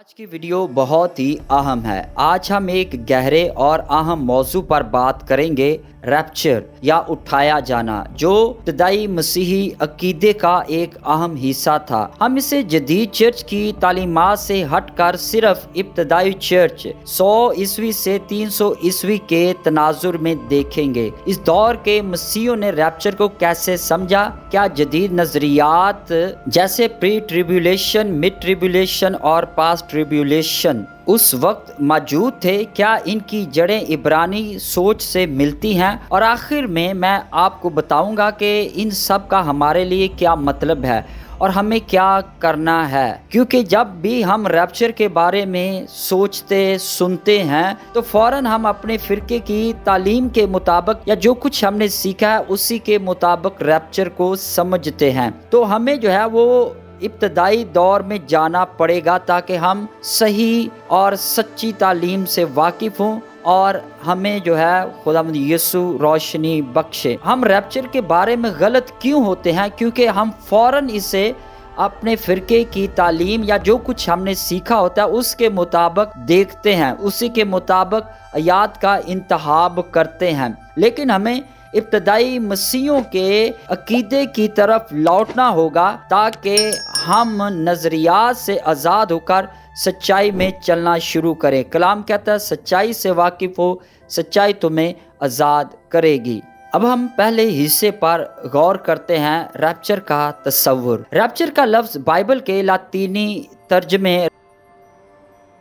آج کی ویڈیو بہت ہی اہم ہے۔ آج ہم ایک گہرے اور اہم موضوع پر بات کریں گے ریپچر یا اٹھایا جانا، جو ابتدائی مسیحی عقیدے کا ایک اہم حصہ تھا۔ ہم اسے جدید چرچ کی تعلیمات سے ہٹ کر صرف ابتدائی چرچ، سو عیسوی سے تین سو عیسوی کے تناظر میں دیکھیں گے۔ اس دور کے مسیحوں نے ریپچر کو کیسے سمجھا؟ کیا جدید نظریات، جیسے پری ٹریبولیشن مڈ ٹریبولیشن اور پاس ٹریبیولیشن اس وقت موجود تھے، کیا ان کی جڑیں عبرانی سوچ سے ملتی ہیں؟ اور آخر میں میں آپ کو بتاؤں گا کہ ان سب کا ہمارے لیے کیا مطلب ہے اور ہمیں کیا کرنا ہے۔ کیونکہ جب بھی ہم ریپچر کے بارے میں سوچتے، سنتے ہیں، تو فوراً ہم اپنے فرقے کی تعلیم کے مطابق یا جو کچھ ہم نے سیکھا ہے، اسی کے مطابق ریپچر کو سمجھتے ہیں۔ تو ہمیں جو ہے وہ ابتدائی دور میں جانا پڑے گا تاکہ ہم صحیح اور سچی تعلیم سے واقف ہوں اور ہمیں جو ہے خدا مند یسو روشنی بخشے۔ ہم ریپچر کے بارے میں غلط کیوں ہوتے ہیں؟ کیونکہ ہم فوراً اسے اپنے فرقے کی تعلیم یا جو کچھ ہم نے سیکھا ہوتا ہے، اس کے مطابق دیکھتے ہیں، اسی کے مطابق آیات کا انتخاب کرتے ہیں۔ لیکن ہمیں ابتدائی مسیحوں کے عقیدے کی طرف لوٹنا ہوگا تاکہ ہم نظریات سے آزاد ہو کر سچائی میں چلنا شروع کریں۔ کلام کہتا ہے، سچائی سے واقف ہو، سچائی تمہیں آزاد کرے گی۔ اب ہم پہلے حصے پر غور کرتے ہیں ریپچر کا تصور۔ ریپچر کا لفظ بائبل کے لاطینی ترجمے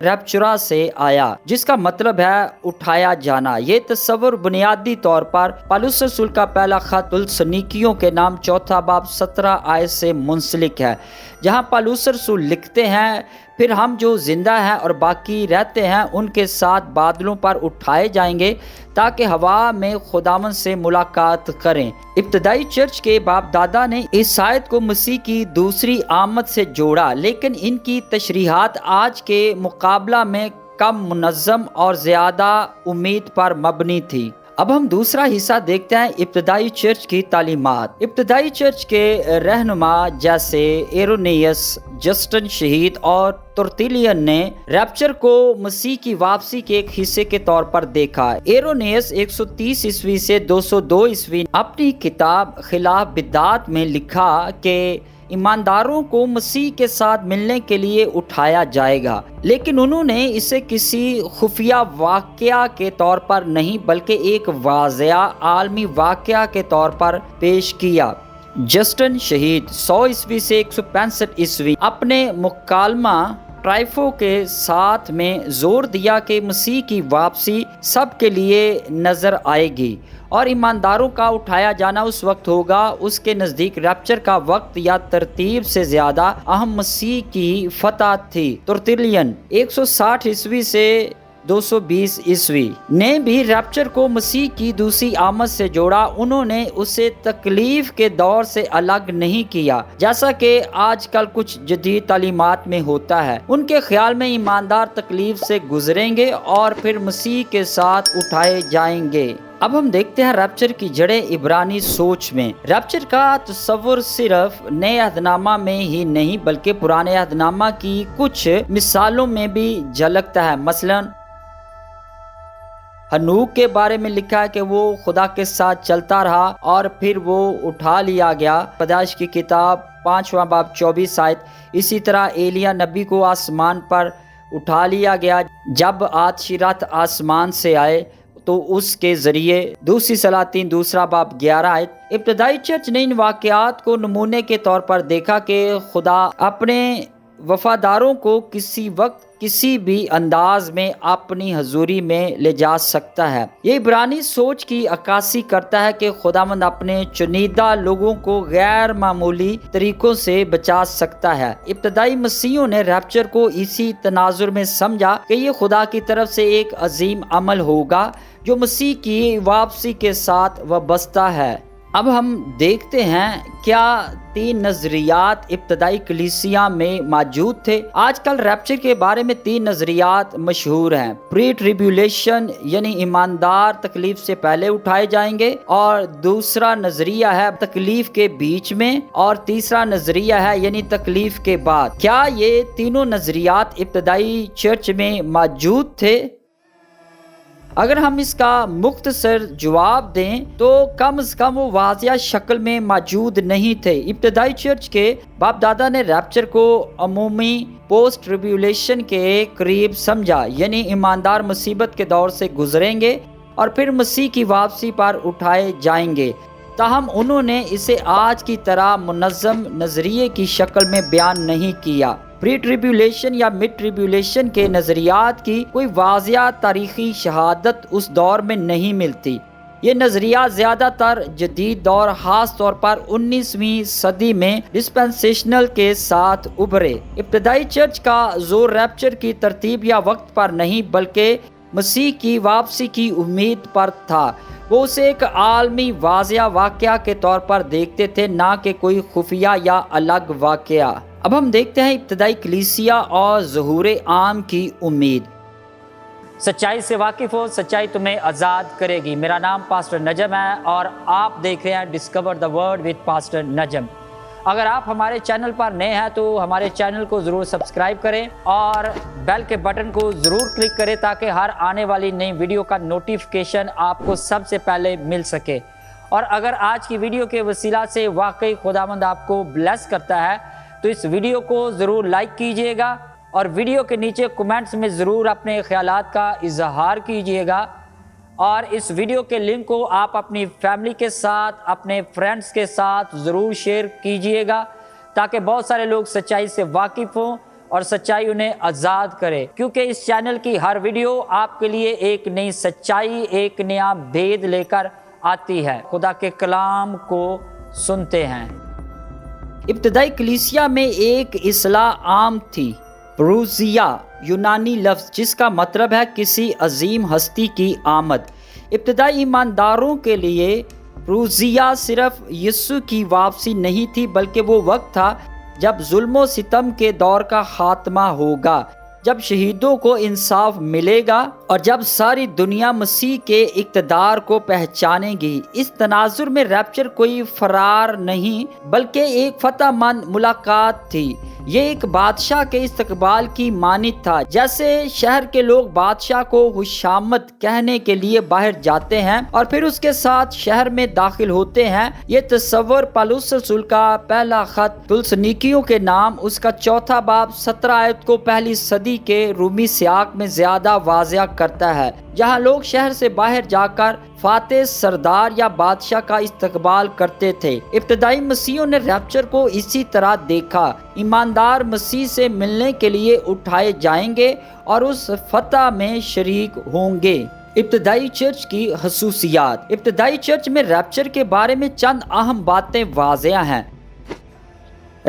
ریپچرا سے آیا، جس کا مطلب ہے اٹھایا جانا۔ یہ تصور بنیادی طور پر پالوس رسول کا پہلا خط السنیکیوں کے نام چوتھا باب سترہ آئے سے منسلک ہے۔ جہاں پالوس رسول لکھتے ہیں، پھر ہم جو زندہ ہیں اور باقی رہتے ہیں، ان کے ساتھ بادلوں پر اٹھائے جائیں گے تاکہ ہوا میں خداون سے ملاقات کریں۔ ابتدائی چرچ کے باپ دادا نے اس شاید کو مسیح کی دوسری آمد سے جوڑا، لیکن ان کی تشریحات آج کے مقابلہ میں کم منظم اور زیادہ امید پر مبنی تھی۔ اب ہم دوسرا حصہ دیکھتے ہیں ابتدائی چرچ کی تعلیمات۔ ابتدائی چرچ کے رہنما جیسے ایرونیس، جسٹن شہید اور ترتیلین نے ریپچر کو مسیح کی واپسی کے ایک حصے کے طور پر دیکھا۔ ایرونیس ایک سو تیس عیسوی سے دو سو دو عیسوی اپنی کتاب خلاف بدات میں لکھا کہ ایمانداروں کو مسیح کے ساتھ ملنے کے لیے اٹھایا جائے گا۔ لیکن انہوں نے اسے کسی خفیہ واقعہ کے طور پر نہیں بلکہ ایک واضح عالمی واقعہ کے طور پر پیش کیا۔ جسٹن شہید، سو عیسوی سے ایک سو پینسٹھ عیسوی، اپنے مکالمہ ٹرائفو کے ساتھ میں زور دیا کہ مسیح کی واپسی سب کے لیے نظر آئے گی اور ایمانداروں کا اٹھایا جانا اس وقت ہوگا، اس کے نزدیک ریپچر کا وقت یا ترتیب سے زیادہ اہم مسیح کی فتح تھی۔ ترتلین ایک سو ساٹھ عیسوی سے دو سو بیس عیسوی نے بھی ریپچر کو مسیح کی دوسری آمد سے جوڑا۔ انہوں نے اسے تکلیف کے دور سے الگ نہیں کیا۔ جیسا کہ آج کل کچھ جدید تعلیمات میں ہوتا ہے۔ ان کے خیال میں ایماندار تکلیف سے گزریں گے اور پھر مسیح کے ساتھ اٹھائے جائیں گے۔ اب ہم دیکھتے ہیں ریپچر کی جڑیں عبرانی سوچ میں۔ ریپچر کا تصور صرف نئے عہدنامہ میں ہی نہیں، بلکہ پرانے عہدنامہ کی کچھ مثالوں میں بھی جھلکتا ہے۔ مثلا، ہنوک کے بارے میں لکھا ہے کہ وہ خدا کے ساتھ چلتا رہا اور پھر وہ اٹھا لیا گیا۔ پیدائش کی کتاب پانچواں باب چوبیس آیت۔ اسی طرح ایلیا نبی کو آسمان پر اٹھا لیا گیا۔ جب آتشیرت آسمان سے آئے تو اس کے ذریعے دوسری سلاطین دوسرا باب گیارہ آیت، ابتدائی چرچ نے ان واقعات کو نمونے کے طور پر دیکھا کہ خدا اپنے وفاداروں کو کسی وقت کسی بھی انداز میں اپنی حضوری میں لے جا سکتا ہے۔ یہ عبرانی سوچ کی عکاسی کرتا ہے کہ خدا مند اپنے چنیدہ لوگوں کو غیر معمولی طریقوں سے بچا سکتا ہے۔ ابتدائی مسیحوں نے ریپچر کو اسی تناظر میں سمجھا کہ یہ خدا کی طرف سے ایک عظیم عمل ہوگا۔ جو مسیح کی واپسی کے ساتھ وابستہ ہے۔ اب ہم دیکھتے ہیں کیا تین نظریات ابتدائی کلیسیا میں موجود تھے۔ آج کل ریپچر کے بارے میں تین نظریات مشہور ہیں۔ پری ٹریبیولیشن یعنی ایماندار تکلیف سے پہلے اٹھائے جائیں گے اور دوسرا نظریہ ہے تکلیف کے بیچ میں اور تیسرا نظریہ ہے یعنی تکلیف کے بعد۔ کیا یہ تینوں نظریات ابتدائی چرچ میں موجود تھے؟ اگر ہم اس کا مختصر جواب دیں تو کم از کم وہ واضح شکل میں موجود نہیں تھے۔ ابتدائی چرچ کے باپ دادا نے ریپچر کو عمومی پوسٹ ریبیولیشن کے قریب سمجھا یعنی ایماندار مصیبت کے دور سے گزریں گے اور پھر مسیح کی واپسی پر اٹھائے جائیں گے۔ تاہم، انہوں نے اسے آج کی طرح منظم نظریے کی شکل میں بیان نہیں کیا۔ پری ٹریبیولیشن یا مڈ ٹریبیولیشن کے نظریات کی کوئی واضح تاریخی شہادت اس دور میں نہیں ملتی۔ یہ نظریات زیادہ تر جدید دور، خاص طور پر انیسویں صدی میں ڈسپنسیشنل کے ساتھ ابھرے۔ ابتدائی چرچ کا زور ریپچر کی ترتیب یا وقت پر نہیں، بلکہ مسیح کی واپسی کی امید پر تھا۔ وہ اسے ایک عالمی واضح واقعہ کے طور پر دیکھتے تھے، نہ کہ کوئی خفیہ یا الگ واقعہ۔ اب ہم دیکھتے ہیں ابتدائی کلیسیا اور ظہور عام کی امید۔ سچائی سے واقف ہو، سچائی تمہیں آزاد کرے گی۔ میرا نام پاسٹر نجم ہے اور آپ دیکھ رہے ہیں discover the word with pastor Najam. اگر آپ ہمارے چینل پر نئے ہیں تو ہمارے چینل کو ضرور سبسکرائب کریں اور بیل کے بٹن کو ضرور کلک کریں تاکہ ہر آنے والی نئی ویڈیو کا نوٹیفکیشن آپ کو سب سے پہلے مل سکے۔ اور اگر آج کی ویڈیو کے وسیلہ سے واقعی خداوند آپ کو بلیس کرتا ہے تو اس ویڈیو کو ضرور لائک کیجیے گا اور ویڈیو کے نیچے کومنٹس میں ضرور اپنے خیالات کا اظہار کیجیے گا اور اس ویڈیو کے لنک کو آپ اپنی فیملی کے ساتھ، اپنے فرینڈز کے ساتھ ضرور شیئر کیجیے گا تاکہ بہت سارے لوگ سچائی سے واقف ہوں اور سچائی انہیں آزاد کرے۔ کیونکہ اس چینل کی ہر ویڈیو آپ کے لیے ایک نئی سچائی، ایک نیا بھید لے کر آتی ہے۔ خدا کے کلام کو سنتے ہیں۔ ابتدائی کلیسیا میں ایک اصلاح عام تھی۔ پروزیا، یونانی لفظ جس کا مطلب ہے کسی عظیم ہستی کی آمد۔ ابتدائی ایمانداروں کے لیے پروزیا صرف یسو کی واپسی نہیں تھی، بلکہ وہ وقت تھا جب ظلم و ستم کے دور کا خاتمہ ہوگا۔ جب شہیدوں کو انصاف ملے گا اور جب ساری دنیا مسیح کے اقتدار کو پہچانے گی، اس تناظر میں ریپچر کوئی فرار نہیں، بلکہ ایک فتح مند ملاقات تھی۔ یہ ایک بادشاہ کے استقبال کی مانت تھا۔ جیسے شہر کے لوگ بادشاہ کو خوشامد کہنے کے لیے باہر جاتے ہیں اور پھر اس کے ساتھ شہر میں داخل ہوتے ہیں، یہ تصور پالوس رسول کا پہلا خط تلسنیکیوں کے نام، اس کا چوتھا باب سترہ آیت کو پہلی صدی کے رومی سیاق میں زیادہ واضح کرتا ہے۔ جہاں لوگ شہر سے باہر جا کر فاتح سردار یا بادشاہ کا استقبال کرتے تھے۔ ابتدائی مسیحوں نے ریپچر کو اسی طرح دیکھا۔ ایماندار مسیح سے ملنے کے لیے اٹھائے جائیں گے اور اس فتح میں شریک ہوں گے۔ ابتدائی چرچ کی خصوصیات۔ ابتدائی چرچ میں ریپچر کے بارے میں چند اہم باتیں واضح ہیں۔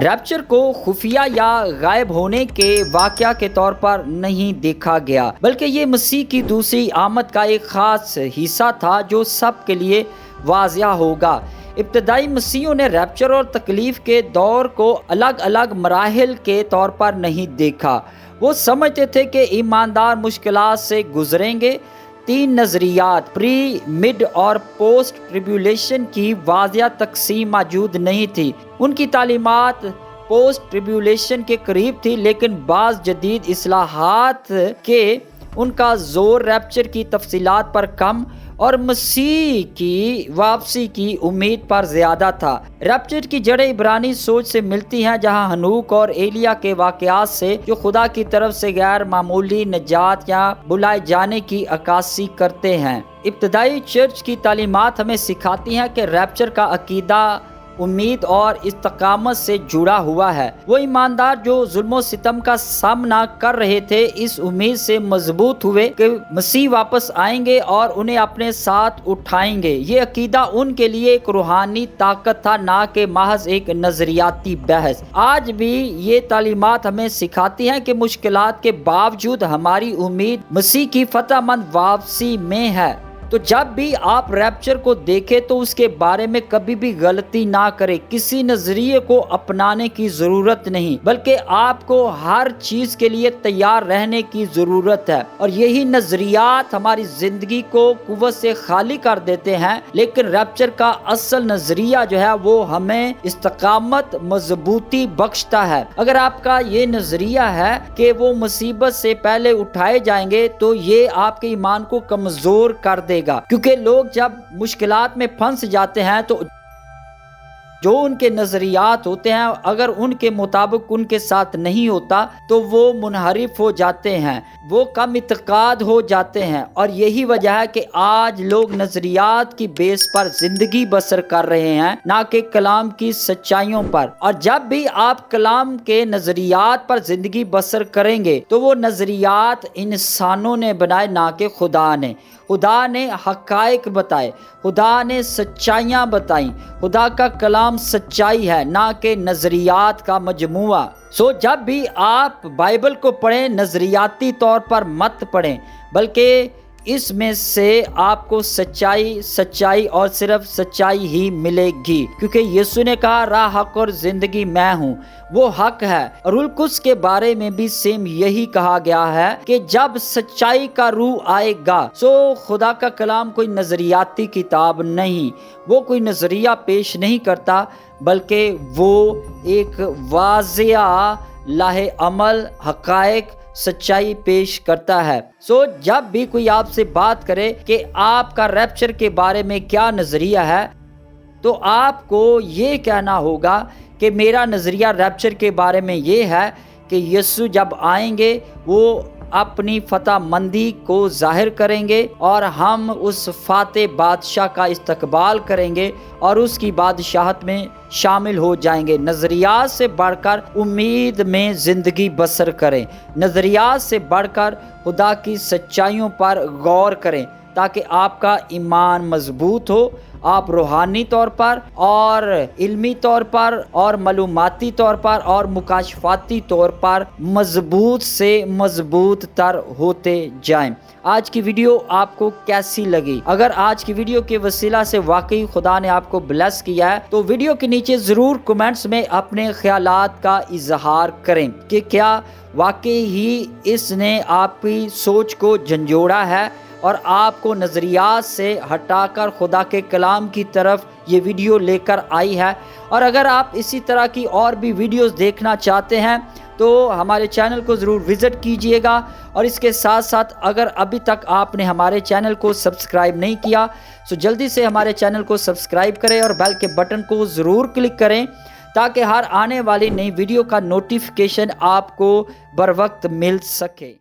ریپچر کو خفیہ یا غائب ہونے کے واقعہ کے طور پر نہیں دیکھا گیا، بلکہ یہ مسیح کی دوسری آمد کا ایک خاص حصہ تھا جو سب کے لیے واضح ہوگا۔ ابتدائی مسیحوں نے ریپچر اور تکلیف کے دور کو الگ الگ مراحل کے طور پر نہیں دیکھا۔ وہ سمجھتے تھے کہ ایماندار مشکلات سے گزریں گے۔ تین نظریات، پری، مڈ اور پوسٹ ٹریبیولیشن کی واضح تقسیم موجود نہیں تھی۔ ان کی تعلیمات پوسٹ ٹریبیولیشن کے قریب تھی، لیکن بعض جدید اصلاحات کے ان کا زور ریپچر کی تفصیلات پر کم اور مسیح کی واپسی کی امید پر زیادہ تھا۔ ریپچر کی جڑیں عبرانی سوچ سے ملتی ہیں، جہاں ہنوک اور ایلیا کے واقعات سے جو خدا کی طرف سے غیر معمولی نجات یا بلائے جانے کی عکاسی کرتے ہیں۔ ابتدائی چرچ کی تعلیمات ہمیں سکھاتی ہیں کہ ریپچر کا عقیدہ امید اور استقامت سے جڑا ہوا ہے۔ وہ ایماندار جو ظلم و ستم کا سامنا کر رہے تھے، اس امید سے مضبوط ہوئے کہ مسیح واپس آئیں گے اور انہیں اپنے ساتھ اٹھائیں گے۔ یہ عقیدہ ان کے لیے ایک روحانی طاقت تھا، نہ کہ محض ایک نظریاتی بحث۔ آج بھی یہ تعلیمات ہمیں سکھاتی ہیں کہ مشکلات کے باوجود ہماری امید مسیح کی فتح مند واپسی میں ہے۔ تو جب بھی آپ ریپچر کو دیکھیں تو اس کے بارے میں کبھی بھی غلطی نہ کرے کسی نظریے کو اپنانے کی ضرورت نہیں، بلکہ آپ کو ہر چیز کے لیے تیار رہنے کی ضرورت ہے۔ اور یہی نظریات ہماری زندگی کو قوت سے خالی کر دیتے ہیں، لیکن ریپچر کا اصل نظریہ جو ہے وہ ہمیں استقامت مضبوطی بخشتا ہے۔ اگر آپ کا یہ نظریہ ہے کہ وہ مصیبت سے پہلے اٹھائے جائیں گے تو یہ آپ کے ایمان کو کمزور کر دے۔ گا۔ کیونکہ لوگ جب مشکلات میں پھنس جاتے ہیں تو جو ان کے نظریات ہوتے ہیں، اگر ان کے مطابق ان کے ساتھ نہیں ہوتا تو وہ منحرف ہو جاتے ہیں، وہ کم اعتقاد ہو جاتے ہیں۔ اور یہی وجہ ہے کہ آج لوگ نظریات کی بیس پر زندگی بسر کر رہے ہیں، نہ کہ کلام کی سچائیوں پر۔ اور جب بھی آپ کلام کے نظریات پر زندگی بسر کریں گے تو وہ نظریات انسانوں نے بنائے، نہ کہ خدا نے۔ خدا نے حقائق بتائے، خدا نے سچائیاں بتائیں۔ خدا کا کلام سچائی ہے، نہ کہ نظریات کا مجموعہ۔ سو جب بھی آپ بائبل کو پڑھیں، نظریاتی طور پر مت پڑھیں، بلکہ اس میں سے آپ کو سچائی سچائی اور صرف سچائی ہی ملے گی۔ کیونکہ یسو نے کہا، راہ حق اور زندگی میں ہوں، وہ حق ہے۔ اور کے بارے میں بھی سیم یہی کہا گیا ہے کہ جب سچائی کا روح آئے گا، سو خدا کا کلام کوئی نظریاتی کتاب نہیں۔ وہ کوئی نظریہ پیش نہیں کرتا، بلکہ وہ ایک واضح لاہ عمل، حقائق سچائی پیش کرتا ہے۔ سو جب بھی کوئی آپ سے بات کرے کہ آپ کا ریپچر کے بارے میں کیا نظریہ ہے، تو آپ کو یہ کہنا ہوگا کہ میرا نظریہ ریپچر کے بارے میں یہ ہے کہ یسو جب آئیں گے، وہ اپنی فتح مندی کو ظاہر کریں گے اور ہم اس فاتح بادشاہ کا استقبال کریں گے اور اس کی بادشاہت میں شامل ہو جائیں گے۔ نظریات سے بڑھ کر امید میں زندگی بسر کریں۔ نظریات سے بڑھ کر خدا کی سچائیوں پر غور کریں تاکہ آپ کا ایمان مضبوط ہو۔ آپ روحانی طور پر اور علمی طور پر اور معلوماتی طور پر اور مکاشفاتی طور پر مضبوط سے مضبوط تر ہوتے جائیں۔ آج کی ویڈیو آپ کو کیسی لگی؟ اگر آج کی ویڈیو کے وسیلہ سے واقعی خدا نے آپ کو بلیس کیا ہے، تو ویڈیو کے نیچے ضرور کومنٹس میں اپنے خیالات کا اظہار کریں کہ کیا واقعی ہی اس نے آپ کی سوچ کو جھنجھوڑا ہے۔ اور آپ کو نظریات سے ہٹا کر خدا کے کلام کی طرف یہ ویڈیو لے کر آئی ہے۔ اور اگر آپ اسی طرح کی اور بھی ویڈیوز دیکھنا چاہتے ہیں تو ہمارے چینل کو ضرور وزٹ کیجیے گا۔ اور اس کے ساتھ ساتھ اگر ابھی تک آپ نے ہمارے چینل کو سبسکرائب نہیں کیا تو جلدی سے ہمارے چینل کو سبسکرائب کریں اور بیل کے بٹن کو ضرور کلک کریں تاکہ ہر آنے والی نئی ویڈیو کا نوٹیفکیشن آپ کو بر وقت مل سکے۔